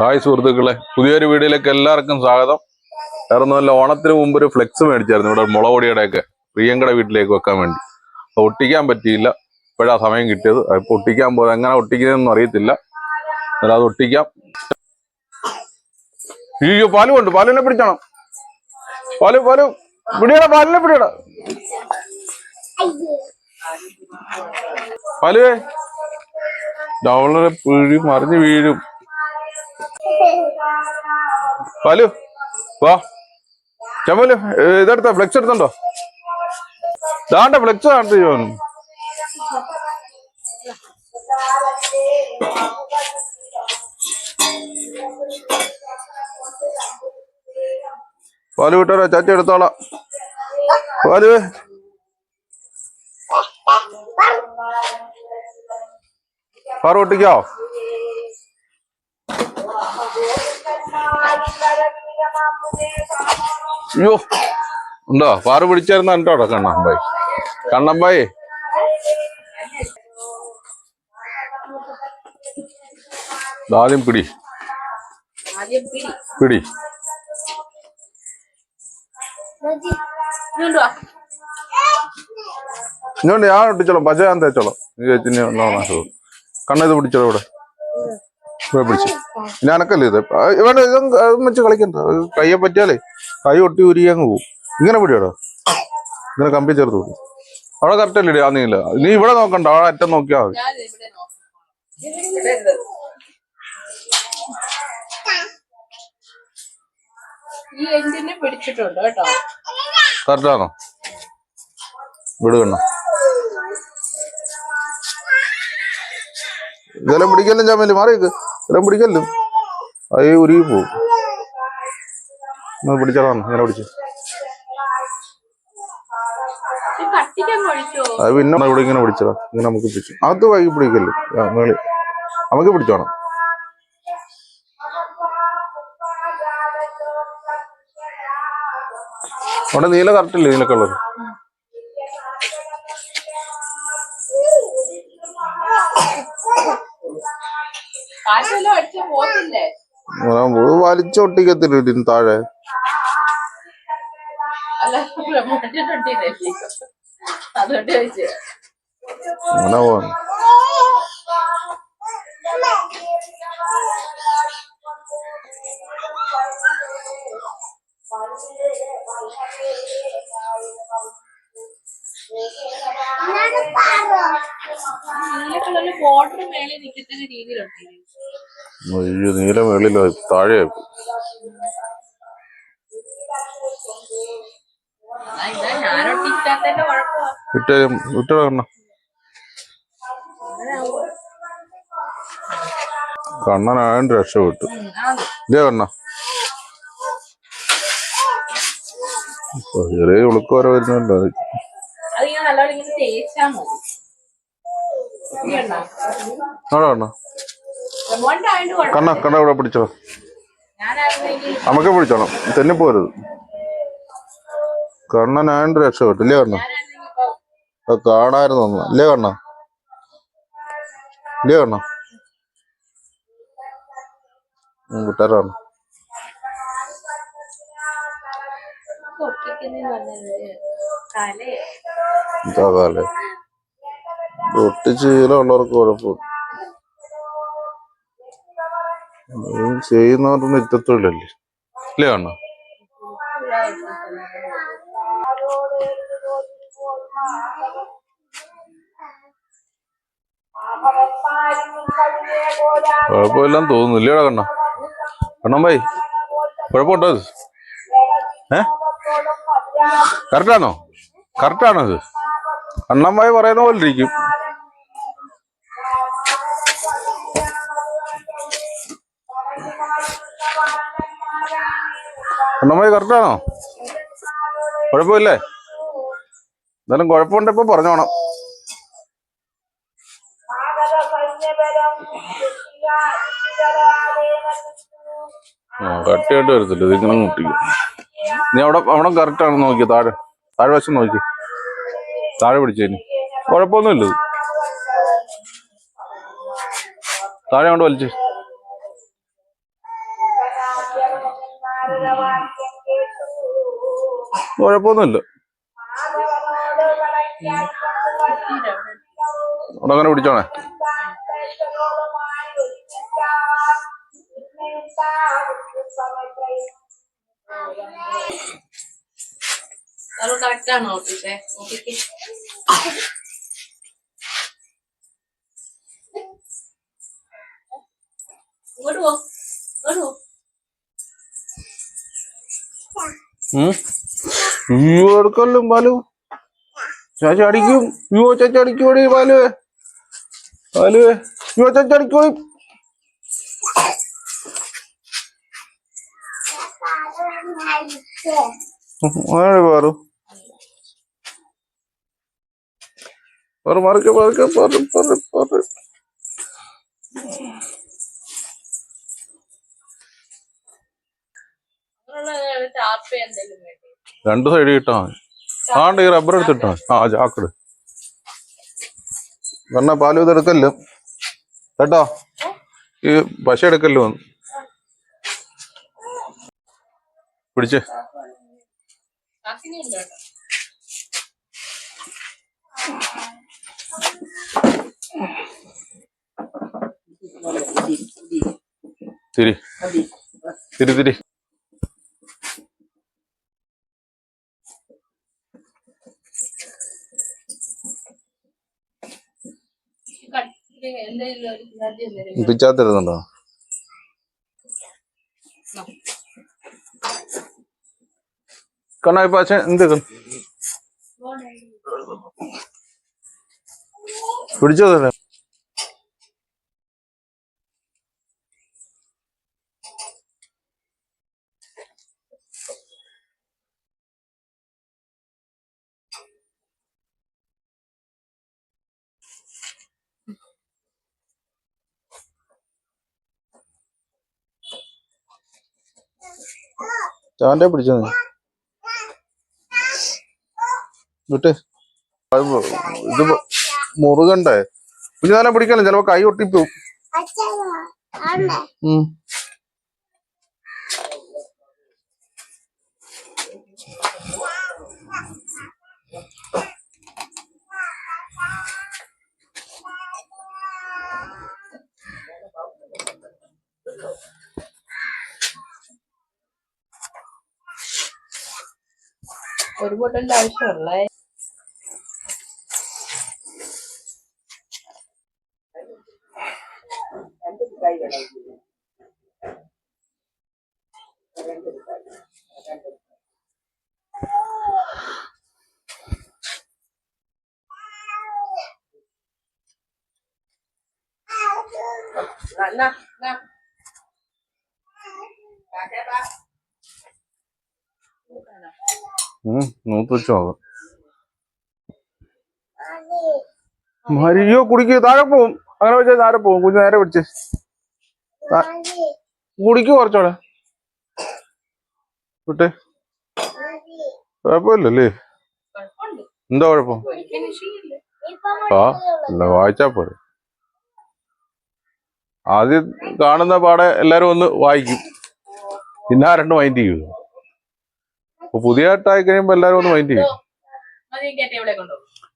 Hi സുഹൃത്തുക്കളെ പുതിയൊരു വീഡിയോയിലേക്ക് എല്ലാവർക്കും സ്വാഗതം. വേറെ നല്ല ഓണത്തിന് മുമ്പ് ഒരു ഫ്ലെക്സ് മേടിച്ചായിരുന്നു ഇവിടെ മുളകൊടിയുടെയൊക്കെ പ്രിയങ്കയുടെ വീട്ടിലേക്ക് വെക്കാൻ വേണ്ടി. അത് ഒട്ടിക്കാൻ പറ്റിയില്ല. ഇപ്പോഴാ സമയം കിട്ടിയത്. അതിപ്പോ ഒട്ടിക്കാൻ പോയത്. എങ്ങനെ ഒട്ടിക്കുന്നതെന്നും അറിയത്തില്ല. എന്നാലും അത് ഒട്ടിക്കാം. അയ്യോ പാൽ കൊണ്ട് പാലിനെ പിടിച്ചണം. പാൽ പാൽ. പിടിയട പാലിനെ പിടിയട. പാലുവേ. ഡൗളറെ പിഴി മറിഞ്ഞ് വീഴും. പാലു വാ. ചമ്മൽ ഇതെടുത്ത ഫ്ലെക്സ് എടുത്തുണ്ടോ? ദാണ്ട ഫ്ലെക്സ് കാണിച്ചു ജോൻ പാൽ വിട്ടോടാ ചാച്ചി എടുത്തോളാം. പാൽ. പാറ ഒട്ടിക്കോ അയ്യോ ഉണ്ടോ? പാറ പിടിച്ചായിരുന്നു കണ്ടോടാ കണ്ണമ്പായി? കണ്ണമ്പായി? ആദ്യം പിടി. പിടി. ഇന്നോണ്ട് ഞാൻ ഒട്ടിച്ചോളാം. പച്ച ഞാൻ തേച്ചോളാം. നീ ചേച്ചിനെ നാശം കണ്ണ ഇത് പിടിച്ചോളൂ ഇവിടെ. പിടിച്ചു. പിന്നെ അനക്കല്ലേ ഇത്? വേണ്ട ഇതും വെച്ച് കളിക്കണ്ട. കയ്യെ പറ്റിയാലേ കൈ ഒട്ടി ഉരിയങ്ങ് പോകും ഇങ്ങനെ പിടിയോടാ? ഇങ്ങനെ കമ്പി ചേർത്ത് പിടി അവിടെ കറക്റ്റ് അല്ലേ ആ നീല. നീ ഇവിടെ നോക്കണ്ട അവിടെ അറ്റം നോക്കിയാ മതി. ഈ എഞ്ചിനെ പിടിച്ചിട്ടുണ്ട് കേട്ടോ? കറക്റ്റ് ആണോ? വിടുകണ്ണ ഇതെല്ലാം പിടിക്കലും ചാമൽ? മാറിയേക്ക്. ഇതെല്ലാം പിടിക്കല്ലോ? അത് ഉരുകി പോവും ഒന്ന് പിടിച്ചോളാം ഇങ്ങനെ പിടിച്ചു. അത് പിന്നെ ഇവിടെ ഇങ്ങനെ പിടിച്ചതാ ഇങ്ങനെ നമുക്ക് പിടിച്ചു. അത് വൈകി പിടിക്കല്ലോ? മേളി. നമുക്ക് പിടിച്ചോണം. അവിടെ നീല കറക്റ്റ് ഇല്ലേ നീല കളർ വലിച്ചൊട്ടിക്കത്തില്ല താഴെ? അങ്ങനെ പോവാൻ നീല കളറിൽ ബോർഡർ നിൽക്കുന്ന രീതിയിലുണ്ട്. അയ്യോ നീല മേളിലോ? താഴെ? ഞാനൊട്ടിക്കാത്തതിന്റെ കുഴപ്പമാ. വിട്ട് വിട്ടോ കണ്ണ കണ്ണനായോണ്ട് രക്ഷപ്പെട്ടു. ഇതേ കണ്ണ? ചെറിയ ഉളുക്കോര വരുന്നുണ്ടോ നല്ലോണം ഇങ്ങനെ തേച്ചാ മതി. കണ്ണ. കണ്ണ ഇവിടെ പിടിച്ചോ. നമുക്ക് പിടിച്ചോണം. തന്നെ പോരുത്. കണ്ണനായോണ്ട് രക്ഷപ്പെട്ടു. ഇല്ലേ കണ്ണ? കാണായിരുന്നു ഇല്ലേ കണ്ണ? ഇല്ലേ കണ്ണ? കൂട്ടുകാരാണ് ഒട്ടിക്കുന്നതിന് പറഞ്ഞത് കലേ ഒട്ടിച്ച് ശീലമുള്ളവർക്ക് കുഴപ്പം. ചെയ്യുന്നവരുടെ ഇത്തത്തില്ലല്ലേ ഇല്ലേ കണ്ണ കുഴപ്പമില്ലെന്ന് തോന്നുന്നു. ഇല്ലേടാ കണ്ണ? കണ്ണമ്പായി കുഴപ്പമുണ്ടോ ഇത്? ഏ? കറക്റ്റാണോ? കറക്റ്റാണോ ഇത്? കണ്ണമ്പായി പറയുന്ന പോലെ ഇരിക്കും കണ്ണമ്പായി കറക്റ്റാണോ? കുഴപ്പമില്ലേ? എന്തായാലും കുഴപ്പമുണ്ടപ്പോ പറഞ്ഞോണം. കട്ടിയായിട്ട് വരത്തില്ല. ഇതിങ്ങനെ മുട്ടിക്കും. നീ അവിടെ അവിടെ കറക്റ്റ് ആണെന്ന് നോക്കി. താഴെ താഴെ വശം നോക്കി. താഴെ പിടിച്ചതിന് കുഴപ്പമൊന്നുമില്ല. താഴെ കൊണ്ട് വലിച്ചു. കുഴപ്പമൊന്നുമില്ല. അവിടെ അങ്ങനെ പിടിച്ചോണേ? Thank you. അത് കറക്റ്റ് ആണോ ഓഫീസേ? ഓഫീസ് ഇങ്ങോട്ട് പോ ഇങ്ങോട്ട് പോ. അയ്യോ എടുക്കല്ലും പാലു ചാച്ച അടിക്കും. അയ്യോ ചാച്ച അടിക്കൂടി പാലുവേ പാലുവേ അയ്യോ ചാച്ച അടിക്കൂടി. ആരെ പാറു? പാറു മറക്ക മറക്ക പറ പറ പറ രണ്ട് സൈഡ് കിട്ടാ ആണ്ട് ഈ റബ്ബർ എടുത്തിട്ടാ ആ ചാക്കട് പറഞ്ഞ പാലു ഇത് എടുക്കല്ലോ? കേട്ടോ ഈ പശ എടുക്കല്ലോ ഒന്ന്? പിടിച്ചേ. Thank you. തിരി. തിരി തിരി. പിച്ചാത്തിരുന്നുണ്ടോ കണ്ണായി പാച്ച എന്ത് പിടിച്ചതല്ലേ ചാന്റെ പിടിച്ചോ നീ വിട്ട്. ഇത് മുറുകണ്ടേ? കുഞ്ഞുനാലം പിടിക്കണം ചിലപ്പോ കൈ ഒട്ടിപ്പോ. ഒരു ബോട്ടിന്റെ ആവശ്യമുള്ളേ. ഉം, നൂത്ത് വെച്ച് നോക്കാം മരിയോ കുടിക്ക് താഴെ പോവും അങ്ങനെ വെച്ചാൽ താഴെ പോവും കുഞ്ഞു നേരെ പിടിച്ച് കുടിക്കൂ കുറച്ചോടെ വിട്ടെ കുഴപ്പമില്ലല്ലേ എന്താ കുഴപ്പം ആ അല്ല വായിച്ചാ പോരെ ആദ്യം കാണുന്ന പാടെ എല്ലാരും ഒന്ന് വായിക്കും. പിന്നെ ആ രണ്ട് മൈൻഡ് ചെയ്യും. അപ്പൊ പുതിയതായിട്ടായി കഴിയുമ്പോ എല്ലാരും ഒന്ന് മൈൻഡ് ചെയ്യും.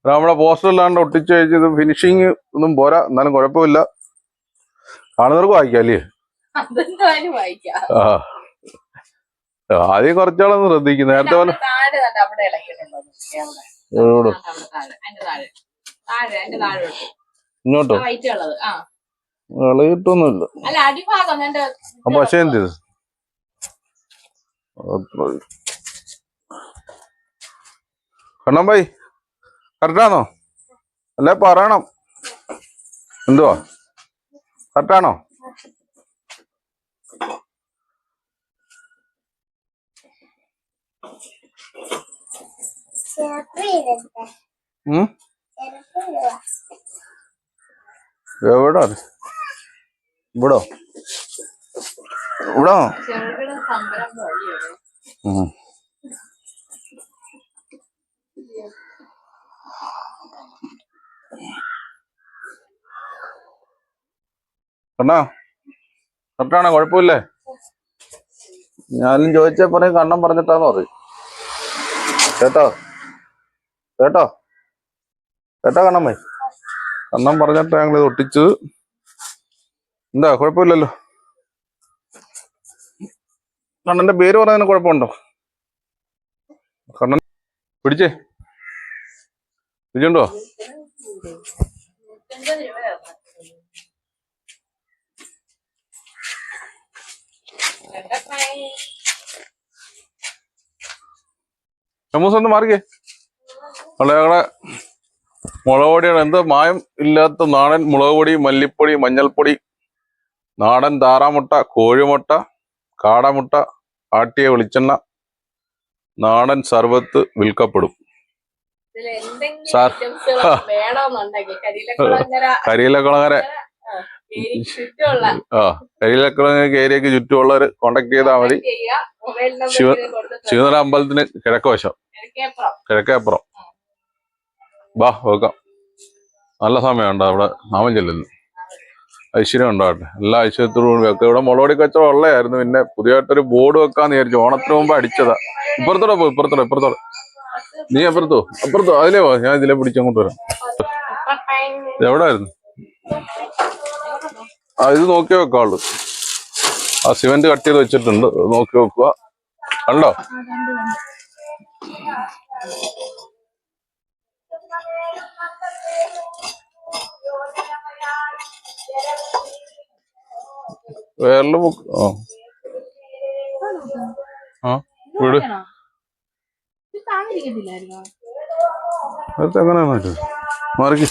നമ്മളെ പോസ്റ്റർ ഇവിടെ ഒട്ടിച്ചു കഴിച്ചത് ഫിനിഷിങ് ഒന്നും പോരാ. എന്നാലും കുഴപ്പമില്ല. കാണുന്നവർക്ക് വായിക്കാം അല്ലേ? ആ. ആദ്യം കുറച്ചാളൊന്ന് ശ്രദ്ധിക്കും. നേരത്തെ പോലെ. ഇങ്ങോട്ടോ? പക്ഷേ എന്ത് ചെയ്തു? അത്ര കണ്ണമ്പായി കറക്റ്റാണോ അല്ലേ പറയണം. എന്തുവാ? കറക്റ്റാണോ എവിടെ എവിടാ ഇവിടോ? ഇവിടോ. കണ്ണാ കറക്റ്റാണോ? കുഴപ്പമില്ലേ? ഞാനും ചോദിച്ചാ പറയും കണ്ണം പറഞ്ഞിട്ടാന്ന് പറയും. കേട്ടോ? കേട്ടോ? കേട്ടോ കണ്ണമ്മേ? കണ്ണം പറഞ്ഞിട്ട് ഞങ്ങൾ ഇത് ഒട്ടിച്ചത് എന്താ കുഴപ്പമില്ലല്ലോ. കണ്ണന്റെ പേര് പറഞ്ഞതിന് കുഴപ്പമുണ്ടോ? കണ്ണൻ പിടിച്ചേ. പിടിച്ചുണ്ടോ? ഷമൂസ് ഒന്ന് മാറിക്കേ. വളരെ മുളക് പൊടിയാണ്. എന്താ മായം ഇല്ലാത്ത നാടൻ മുളക് പൊടി മല്ലിപ്പൊടി മഞ്ഞൾപ്പൊടി നാടൻ താറാമുട്ട കോഴിമുട്ട കാടമുട്ട ആട്ടിയ വെളിച്ചെണ്ണ നാടൻ സർവത്ത് വിൽക്കപ്പെടും. കരിയിലക്കുളങ്ങര ആ കരിയിലക്കുളങ്ങര ഏരിയക്ക് ചുറ്റുമുള്ളവർ കോണ്ടാക്ട് ചെയ്താൽ മതി. ശിവനര അമ്പലത്തിന് കിഴക്കവശം. കിഴക്കേപ്പുറം. കിഴക്കേപ്പുറം. ബാ വെക്കാം. നല്ല സമയമുണ്ട് അവിടെ നാമം ചെല്ലുന്നു. ഐശ്വര്യം ഉണ്ടാകട്ടെ. എല്ലാ ഐശ്വര്യത്തോടും വെക്കുക ഇവിടെ മുളകൊടി കച്ചവടം ഉള്ളതായിരുന്നു. പിന്നെ പുതിയതായിട്ടൊരു ബോർഡ് വെക്കാന്ന് വിചാരിച്ചു. ഓണത്തിന് മുമ്പ് അടിച്ചതാ. ഇപ്പുറത്തോടെ പോ ഇപ്പുറത്തോടെ ഇപ്പുറത്തോടെ. നീ അപ്പുറത്തോ? അപ്പുറത്തോ? അതിലേ പോ ഞാൻ ഇതിലെ പിടിച്ചങ്ങോട്ട് വരാം. എവിടായിരുന്നു? ആ ഇത് നോക്കി വെക്കാളു ആ സിമെന്റ് കട്ട് ചെയ്ത് വെച്ചിട്ടുണ്ട്. നോക്കി വെക്കുക. കണ്ടോ? വേറെ ബുക്ക് ആ. ആ വീട്. നേരത്തെ എങ്ങനെയാന്ന് മാറിക്ക്.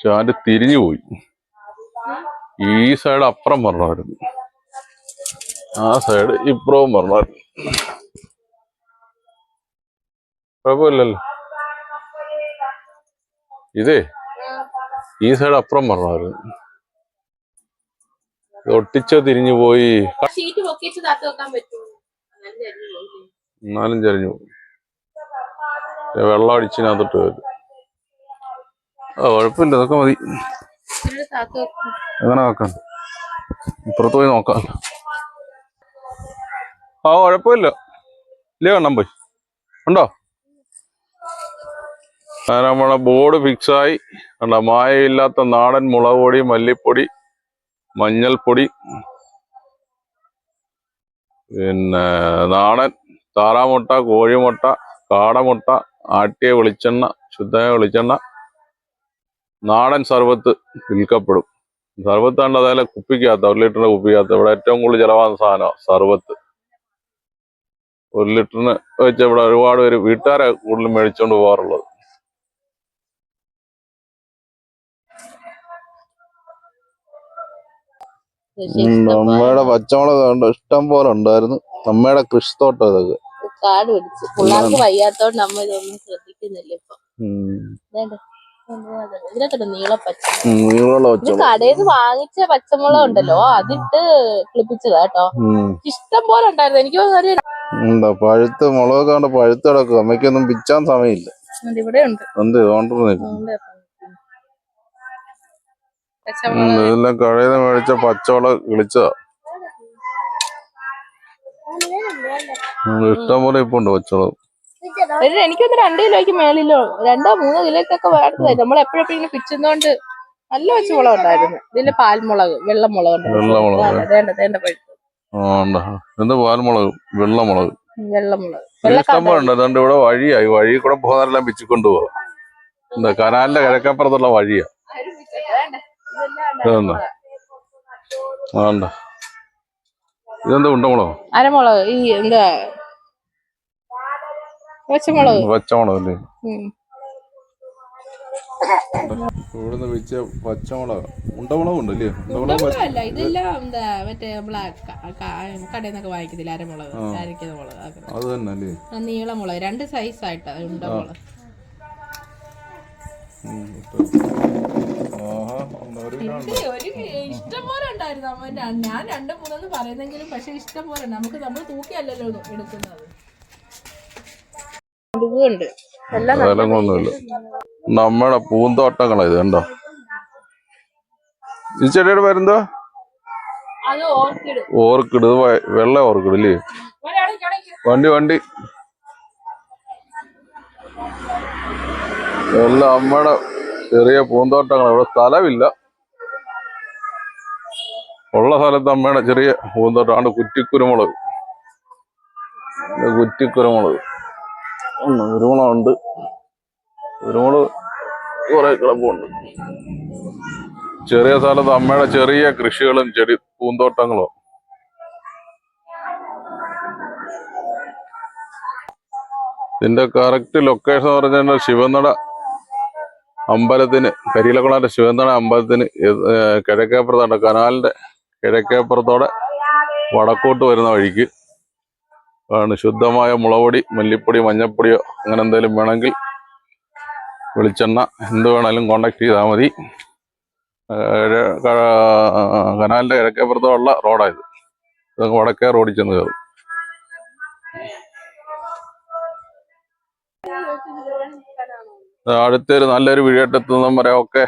ഷാന്റെ തിരിഞ്ഞു പോയി. ഈ സൈഡ് അപ്പുറം പറഞ്ഞായിരുന്നു. ആ സൈഡ് ഇപ്പുറവും പറഞ്ഞായിരുന്നു. കുഴപ്പമില്ലല്ലോ. ഇതേ ഈ സൈഡ് അപ്പുറം പറഞ്ഞായിരുന്നു ഒട്ടിച്ചോ തിരിഞ്ഞു പോയി. എന്നാലും ചരിഞ്ഞു വെള്ളം അടിച്ചിനകത്തോട്ട് വരും ആ കുഴപ്പമില്ല ഇതൊക്കെ മതി. എങ്ങനെ നോക്കാം ഇപ്പുറത്ത് പോയി നോക്കാം. ആ കുഴപ്പമില്ല. ഇല്ലേ കണ്ണം പോയി. ഉണ്ടോ? ആ, നമ്മളെ ബോർഡ് ഫിക്സായി. കണ്ട മായയില്ലാത്ത നാടൻ മുളക് പൊടി മല്ലിപ്പൊടി മഞ്ഞൾപ്പൊടി പിന്നെ നാടൻ താറാമുട്ട കോഴിമുട്ട കാടമുട്ട ആട്ടിയ വെളിച്ചെണ്ണ ശുദ്ധമായ വെളിച്ചെണ്ണ നാടൻ സർവത്ത് വിൽക്കപ്പെടും. സർബത്ത് കണ്ട അതേലെ കുപ്പിക്കകത്ത് ഒരു ലിറ്ററിന് കുപ്പിക്കകത്ത്. ഇവിടെ ഏറ്റവും കൂടുതൽ ചിലവാകുന്ന സാധനമാണ് സർബത്ത് ഒരു ലിറ്ററിന് വെച്ച് ഇവിടെ ഒരുപാട് പേര് വീട്ടുകാരെ കൂടുതലും മേടിച്ചോണ്ട് പോകാറുള്ളത്. അമ്മയുടെ പച്ചമുളക് കണ്ടോ? ഇഷ്ടം പോലെ ഉണ്ടായിരുന്നു. അമ്മയുടെ കൃഷിത്തോട്ടം ഇതൊക്കെ കാട് പിടിച്ച്. പിള്ളേർക്ക് വയ്യാത്തോണ്ട് നമ്മ ഇതൊന്നും ശ്രദ്ധിക്കുന്നില്ല ഇപ്പൊ. ഉം. ഇതേണ്ട. ഇതിനകത്തുണ്ട് നീളപ്പച്ച. ഉം, നീളമുള്ള ഇത് പച്ചമുളക്. കടയിൽ നിന്ന് വാങ്ങിച്ച പച്ചമുളക് ഉണ്ടല്ലോ. അതിട്ട് കിളിപ്പിച്ചതാ കേട്ടോ. ഇഷ്ടം പോലെ ഉണ്ടായിരുന്നു. എനിക്ക് ഒരു എന്താ പഴുത്ത് മുളക് കണ്ട് പഴുത്ത് കിടക്കും. അമ്മയ്ക്കൊന്നും പിച്ചാൻ സമയമില്ല. ഇവിടെ ഉണ്ട്. ഉണ്ട്. ഇതെല്ലാം കടയിൽ മേടിച്ച പച്ചവള കിളിച്ചതാ. ഇഷ്ടം പോലെ ഇപ്പൊ ഉണ്ട് പച്ചമുളക് ഒരു എനിക്കൊന്ന് രണ്ട് കിലോയ്ക്ക് മേളിലോ രണ്ടോ മൂന്നോ കിലോയ്ക്കൊക്കെ വേണ്ടതായി നമ്മൾ എപ്പോഴും ഇങ്ങനെ പിച്ചുന്നോണ്ട് നല്ല പച്ചമുളക് ഉണ്ടായിരുന്നു. ഇതിൽ പാൽമുളക് വെള്ളമുളക് വെള്ളമുളക്. പാൽമുളക്? വെള്ളമുളക്. വെള്ളമുളക്. ഇവിടെ വഴിയായി വഴി കൂടെ പോകുന്നവരെല്ലാം പിച്ചിക്കൊണ്ട് പോവാ. കനാലിന്റെ കിഴക്കപ്പുറത്തുള്ള വഴിയാ. ആണ്ട ഇതെന്താ? ഉണ്ടമുളകോ അരമുളക് ഈ എന്താ? പച്ചമുളക്. പച്ചമുളക് അല്ലേ. ഇവിടുന്ന് വെച്ച പച്ചമുളക്. ഉണ്ടമുളക് ഉണ്ടല്ലേ? ഉണ്ടമുളക് അല്ല ഇതെല്ലാം എന്താ മറ്റേ നമ്മളെ കടയിൽ നിന്നൊക്കെ വാങ്ങിക്കത്തില്ല അരമുളക് അരക്കുന്ന മുളക് അത് തന്നെ അല്ലേ? നീളമുളക് രണ്ട് സൈസ് ആയിട്ടാ ഉണ്ടമുളക് ഉം, ആഹാ ഉണ്ട്, ഒരു കിലോ ഉണ്ട്. ഒരു ഇഷ്ടം പോലെ ഉണ്ടായിരുന്നു അമ്മ. ഞാൻ- രണ്ട് മൂന്നെന്ന് പറയുന്നെങ്കിലും പക്ഷെ ഇഷ്ടം പോലെ നമുക്ക് നമ്മൾ തൂക്കിയല്ലല്ലോ എടുക്കുന്നത്. ഉണ്ട് എല്ലാം വിലങ്ങൊന്നുമില്ല നമ്മുടെ പൂന്തോട്ടങ്ങളാ ഇത് കണ്ടോ? ഈ ചെടിയുടെ പേരെന്തോ ഓർക്കിഡ്. ഓർക്കിഡ് വെള്ള ഓർക്കിഡ് അല്ലേ വണ്ടി വണ്ടി. എല്ലാം അമ്മയുടെ ചെറിയ പൂന്തോട്ടങ്ങൾ. ഇവിടെ സ്ഥലമില്ല. ഉള്ള സ്ഥലത്ത് അമ്മയുടെ ചെറിയ പൂന്തോട്ടമാണ് കുറ്റിക്കുരുമുളക്. കുറ്റിക്കുരുമുളക്. കുരുമുളകുണ്ട് കുരുമുളക് കുറെ കിളപ്പുണ്ട് ചെറിയ സ്ഥലത്ത് അമ്മയുടെ ചെറിയ കൃഷികളും ചെടി പൂന്തോട്ടങ്ങളും. ഇതിന്റെ കറക്റ്റ് ലൊക്കേഷൻ പറഞ്ഞാൽ ശിവനട അമ്പലത്തിന് കരിയിലക്കുളാന്റെ ശിവന്തണ അമ്പലത്തിന് കിഴക്കേപ്പുറത്താണ്. കനാലിന്റെ കിഴക്കേപ്പുറത്തോടെ വടക്കോട്ട് വരുന്ന വഴിക്ക് ആണ് ശുദ്ധമായ മുളപൊടി മല്ലിപ്പൊടി മഞ്ഞപ്പൊടിയോ അങ്ങനെ എന്തെങ്കിലും വേണമെങ്കിൽ വെളിച്ചെണ്ണ എന്ത് വേണമെങ്കിലും കോണ്ടാക്ട് ചെയ്താൽ മതി. ഏർ ക- കനാലിന്റെ കിഴക്കേപ്പുറത്തുള്ള റോഡായത് ഇത്. വടക്കേ റോഡിൽ ചെന്ന് കയറും. അടുത്തൊരു നല്ലൊരു വീഴെട്ടെത്തുന്ന വരെ ഒക്കെ